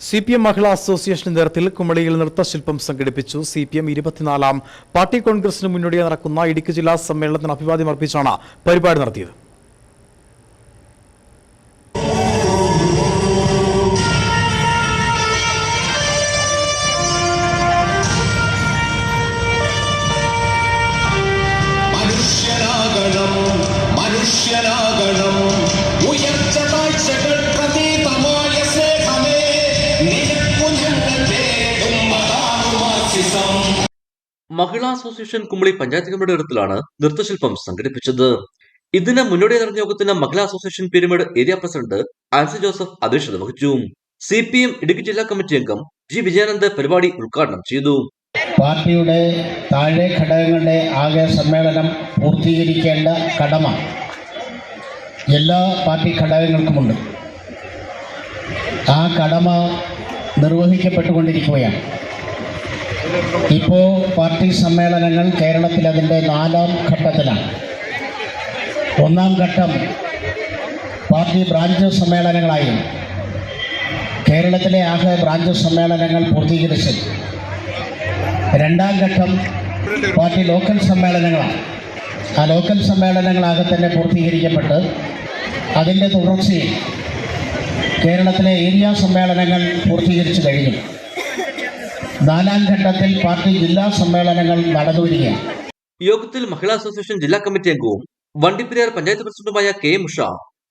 C P M Mahila association നേതൃത്വത്തിൽ കുമളിയിൽ നൃത്തശില്പം സംഘടിപ്പിച്ചു. സി പി എം ഇരുപത്തിനാലാം പാർട്ടി കോൺഗ്രസിന് മുന്നോടിയായി നടക്കുന്ന ഇടുക്കി ജില്ലാ സമ്മേളനത്തിന് അഭിവാദ്യം അർപ്പിച്ചാണ് പരിപാടി നടത്തിയത്. മഹിളാ അസോസിയേഷൻ കുമ്പളി പഞ്ചായത്ത് കമ്മിറ്റിയുടെ നേതൃത്വത്തിലാണ് നൃത്തശില്പം സംഘടിപ്പിച്ചത്. ഇതിന് മുന്നോടി നടന്ന യോഗത്തിന് Mahila association Peermade area president Ancy Joseph അധ്യക്ഷത വഹിച്ചു. സി പി എം ഇടുക്കി ജില്ലാ കമ്മിറ്റി അംഗം ജി വിജയാനന്ദ് പരിപാടി ഉദ്ഘാടനം ചെയ്തു. പാർട്ടിയുടെ താഴെ ഘടകങ്ങളുടെ ആകെ സമ്മേളനം പൂർത്തീകരിക്കേണ്ട കടമ എല്ലാ പാർട്ടി ഘടകങ്ങൾക്കുമുണ്ട്. ആ കടമ നിർവഹിക്കപ്പെട്ടുകൊണ്ടിരിക്കുകയാണ്. ഇപ്പോൾ പാർട്ടി സമ്മേളനങ്ങൾ കേരളത്തിൽ അതിന്റെ നാലാം ഘട്ടത്തിലാണ്. ഒന്നാം ഘട്ടം പാർട്ടി ബ്രാഞ്ച് സമ്മേളനങ്ങളായിരുന്നു കേരളത്തിലെ ആകെ ബ്രാഞ്ച് സമ്മേളനങ്ങൾ പൂർത്തീകരിച്ചു. രണ്ടാം ഘട്ടം പാർട്ടി ലോക്കൽ സമ്മേളനങ്ങളാണ്. ആ ലോക്കൽ സമ്മേളനങ്ങളാകെ തന്നെ പൂർത്തീകരിക്കപ്പെട്ട് അതിന്റെ തുടർച്ചയിൽ കേരളത്തിലെ ഏരിയ സമ്മേളനങ്ങൾ പൂർത്തീകരിച്ചു കഴിഞ്ഞു. നാലാം ഘട്ടത്തിൽ പാർട്ടി ജില്ലാ സമ്മേളനങ്ങൾ നടന്നുവരികയാണ്. യോഗത്തിൽ മഹിളാ അസോസിയേഷൻ ജില്ലാ കമ്മിറ്റി അംഗവും വണ്ടിപ്പെരിയാർ പഞ്ചായത്ത് പ്രസിഡന്റുമായ കെ മുഷ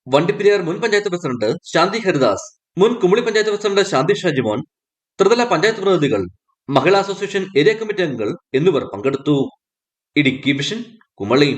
വണ്ടിപ്പെരിയാർ മുൻ പഞ്ചായത്ത് പ്രസിഡന്റ് ശാന്തി ഹരിദാസ് മുൻ കുമളി പഞ്ചായത്ത് പ്രസിഡന്റ് ശാന്തി ഷാജിമോൻ ത്രിതല പഞ്ചായത്ത് പ്രതിനിധികൾ മഹിളാ അസോസിയേഷൻ ഏരിയ കമ്മിറ്റി അംഗങ്ങൾ എന്നിവർ പങ്കെടുത്തു. ഇടുക്കി വിഷൻ കുമളി.